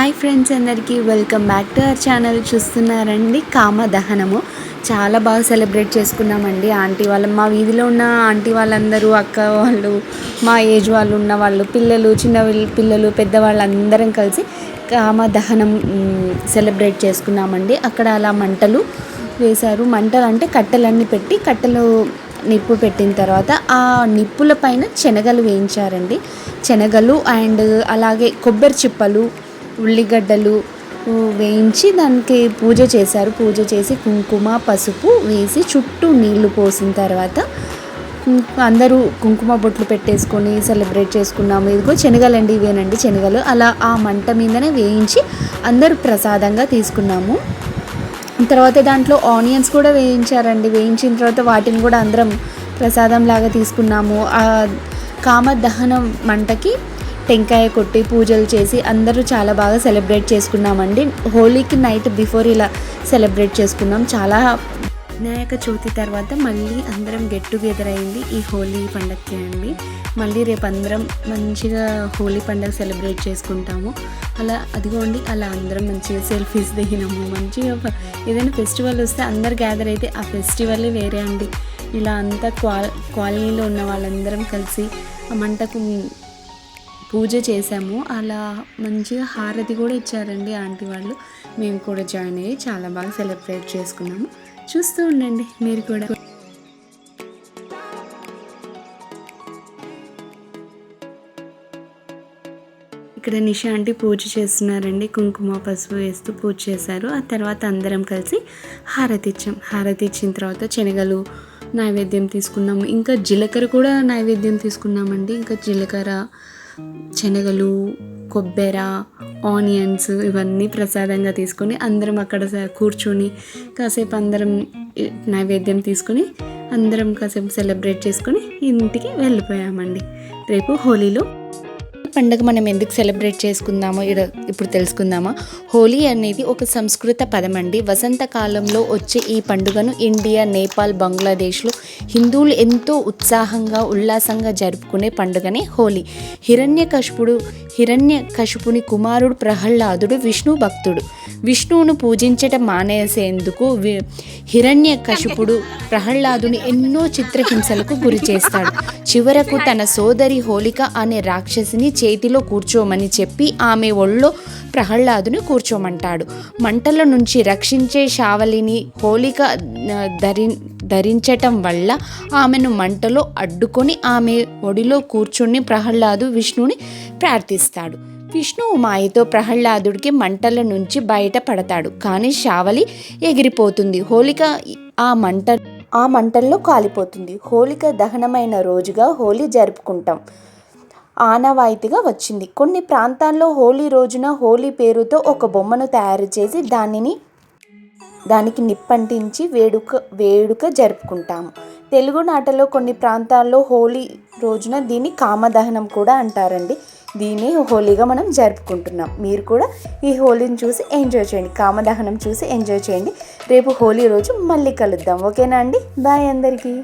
Hi friends అందరికీ welcome back to our channel. చూస్తున్నారండి కామదహనము చాలా బాగా సెలబ్రేట్ చేసుకున్నామండి. ఆంటీ వాళ్ళ మా వీధిలో ఉన్న ఆంటీ వాళ్ళందరూ అక్క వాళ్ళు మా ఏజ్ వాళ్ళు ఉన్న వాళ్ళు పిల్లలు చిన్న పిల్ల- పిల్లలు పెద్దవాళ్ళు అందరం కలిసి కామదహనం సెలబ్రేట్ చేసుకున్నామండి. అక్కడ అలా మంటలు వేశారు. మంటలు అంటే కట్టెలన్నీ పెట్టి కట్టెలు నిప్పు పెట్టిన తర్వాత ఆ నిప్పుల పైన శనగలు వేయించారండి. శనగలు అండ్ అలాగే కొబ్బరి చిప్పలు ఉల్లిగడ్డలు వేయించి దానికి పూజ చేశారు. పూజ చేసి కుంకుమ పసుపు వేసి చుట్టూ నీళ్ళు పోసిన తర్వాత అందరూ కుంకుమ బొట్లు పెట్టేసుకొని సెలబ్రేట్ చేసుకున్నాము. ఇదిగో శనగలండి ఇవేనండి శనగలు. అలా ఆ మంట మీదనే వేయించి అందరూ ప్రసాదంగా తీసుకున్నాము. తర్వాత దాంట్లో ఆనియన్స్ కూడా వేయించారండి. వేయించిన తర్వాత వాటిని కూడా అందరం ప్రసాదం లాగా తీసుకున్నాము. ఆ కామదహనం మంటకి టెంకాయ కొట్టి పూజలు చేసి అందరూ చాలా బాగా సెలబ్రేట్ చేసుకున్నామండి. హోలీకి నైట్ బిఫోర్ ఇలా సెలబ్రేట్ చేసుకున్నాం. చాలా వినాయక చవితి తర్వాత మళ్ళీ అందరం గెట్ టుగెదర్ అయింది ఈ హోలీ పండగకి అండి. మళ్ళీ రేపు అందరం మంచిగా హోలీ పండగ సెలబ్రేట్ చేసుకుంటాము. అలా అదిగోండి అలా అందరం మంచిగా సెల్ఫీస్ దిగినాము. మంచిగా ఏదైనా ఫెస్టివల్ వస్తే అందరు గ్యాదర్ అయితే ఆ ఫెస్టివల్లే వేరే అండి. ఇలా అంతా క్వా కాలనీలో ఉన్న వాళ్ళందరం కలిసి ఆ మంటకు పూజ చేసాము అలా మంచిగా హారతి కూడా ఇచ్చారండి ఆంటీ వాళ్ళు. మేము కూడా జాయిన్ అయ్యి చాలా బాగా సెలబ్రేట్ చేసుకున్నాము. చూస్తూ ఉండండి మీరు కూడా. ఇక్కడ నిషా ఆంటీ పూజ చేస్తున్నారండి. కుంకుమ పసుపు వేస్తూ పూజ చేశారు. ఆ తర్వాత అందరం కలిసి హారతి ఇచ్చాం. హారతి ఇచ్చిన తర్వాత శనగలు నైవేద్యం తీసుకున్నాము. ఇంకా జీలకర్ర కూడా నైవేద్యం తీసుకున్నామండి. ఇంకా జీలకర్ర శనగలు కొబ్బెర ఆనియన్స్ ఇవన్నీ ప్రసాదంగా తీసుకొని అందరం అక్కడ కూర్చొని కాసేపు అందరం నైవేద్యం తీసుకొని అందరం కాసేపు సెలబ్రేట్ చేసుకొని ఇంటికి వెళ్ళిపోయామండి. రేపు హోలీలో పండుగ మనం ఎందుకు సెలబ్రేట్ చేసుకుందామో ఇడ ఇప్పుడు తెలుసుకుందామా? హోలీ అనేది ఒక సంస్కృత పదం అండి. వసంతకాలంలో వచ్చే ఈ పండుగను ఇండియా నేపాల్ బంగ్లాదేశ్లో హిందువులు ఎంతో ఉత్సాహంగా ఉల్లాసంగా జరుపుకునే పండుగనే హోలీ. హిరణ్యకశపుడు హిరణ్య కశుపుని కుమారుడు ప్రహ్లాదుడు విష్ణు భక్తుడు. విష్ణువును పూజించటం మానేసేందుకు వి హిరణ్య కశుపుడు ప్రహ్లాదుని ఎన్నో చిత్రహింసలకు గురి చేస్తాడు. చివరకు తన సోదరి హోలిక అనే రాక్షసిని చేతిలో కూర్చోమని చెప్పి ఆమె ఒళ్ళో ప్రహ్లాదుని కూర్చోమంటాడు. మంటల నుంచి రక్షించే శావలిని హోలిక ధరి ధరించటం వల్ల ఆమెను మంటలో అడ్డుకొని ఆమె ఒడిలో కూర్చుని ప్రహ్లాదు విష్ణుని ప్రార్థిస్తాడు. విష్ణువు మాయతో ప్రహ్లాదుడికి మంటల నుంచి బయటపడతాడు. కానీ శావలి ఎగిరిపోతుంది. హోలిక ఆ మంట ఆ మంటల్లో కాలిపోతుంది. హోలిక దహనమైన రోజుగా హోలీ జరుపుకుంటాం. ఆనవాయితీగా వచ్చింది. కొన్ని ప్రాంతాల్లో హోలీ రోజున హోలీ పేరుతో ఒక బొమ్మను తయారు చేసి దానిని దానికి నిప్పంటించి వేడుక వేడుక జరుపుకుంటాము తెలుగునాటలో కొన్ని ప్రాంతాల్లో హోలీ రోజున దీన్ని కామదహనం కూడా అంటారండి. దీన్ని హోలీగా మనం జరుపుకుంటున్నాం. మీరు కూడా ఈ హోలీని చూసి ఎంజాయ్ చేయండి. కామదహనం చూసి ఎంజాయ్ చేయండి. రేపు హోలీ రోజు మళ్ళీ కలుద్దాం. ఓకేనా అండి? బాయ్ అందరికీ.